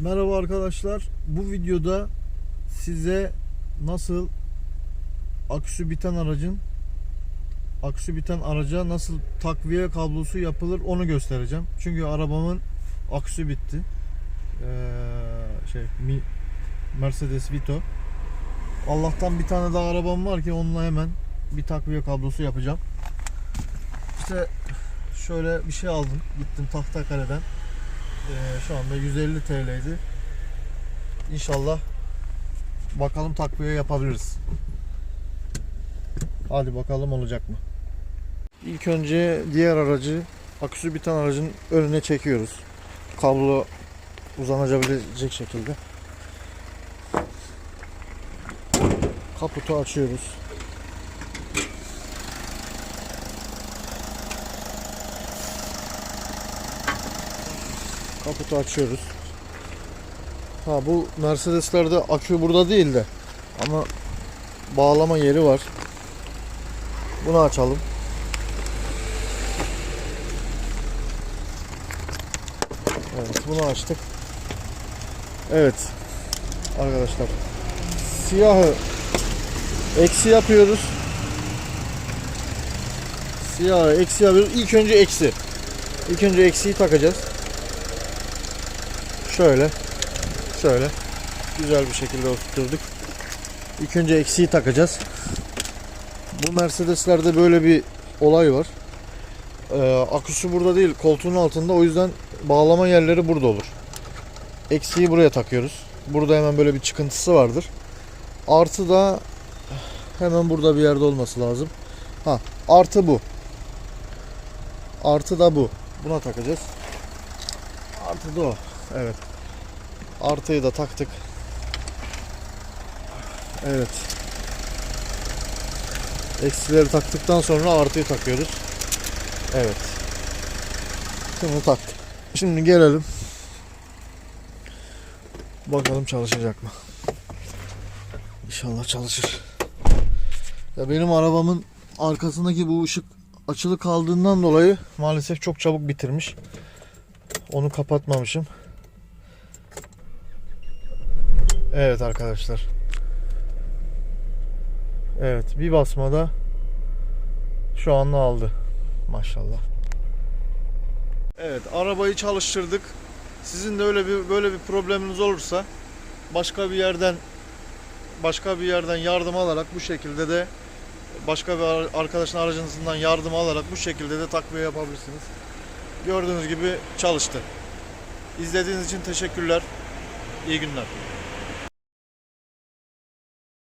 Merhaba arkadaşlar. Bu videoda size nasıl aküsü biten aracın aküsü biten araca nasıl takviye kablosu yapılır onu göstereceğim. Çünkü arabamın aküsü bitti. Ee, şey Mi- Mercedes Vito. Allah'tan bir tane daha arabam var ki onunla hemen bir takviye kablosu yapacağım. İşte şöyle bir şey aldım. Gittim Tahtakale'den. Ee, şu anda 150 TL'ydi. İnşallah bakalım takviye yapabiliriz. Hadi bakalım olacak mı? İlk önce diğer aracı aküsü biten aracın önüne çekiyoruz. Kablo uzanabilecek şekilde. Kaputu açıyoruz. Kaputu açıyoruz. Ha bu Mercedes'lerde akü burada değil de ama bağlama yeri var. Bunu açalım. Evet bunu açtık. Evet arkadaşlar siyahı eksi yapıyoruz. Siyahı eksi yapıyoruz. İlk önce eksi. İlk önce eksiyi takacağız. Şöyle. Şöyle. Güzel bir şekilde oturturduk. İlk önce eksiği takacağız. Bu Mercedes'lerde böyle bir olay var. Ee, aküsü burada değil, koltuğun altında. O yüzden bağlama yerleri burada olur. Eksiği buraya takıyoruz. Burada hemen böyle bir çıkıntısı vardır. Artı da hemen burada bir yerde olması lazım. Ha, artı bu. Artı da bu. Buna takacağız. Artı da o. Evet. Artıyı da taktık. Evet. Eksileri taktıktan sonra artıyı takıyoruz. Evet. Şimdi taktık. Şimdi gelelim. Bakalım çalışacak mı? İnşallah çalışır. Ya benim arabamın arkasındaki bu ışık açılı kaldığından dolayı maalesef çok çabuk bitirmiş. Onu kapatmamışım. Evet arkadaşlar. Evet bir basmada şu anda aldı. Maşallah. Evet arabayı çalıştırdık. Sizin de öyle bir böyle bir probleminiz olursa başka bir yerden başka bir yerden yardım alarak bu şekilde de başka bir ar- arkadaşın aracınızdan yardım alarak bu şekilde de takviye yapabilirsiniz. Gördüğünüz gibi çalıştı. İzlediğiniz için teşekkürler. İyi günler.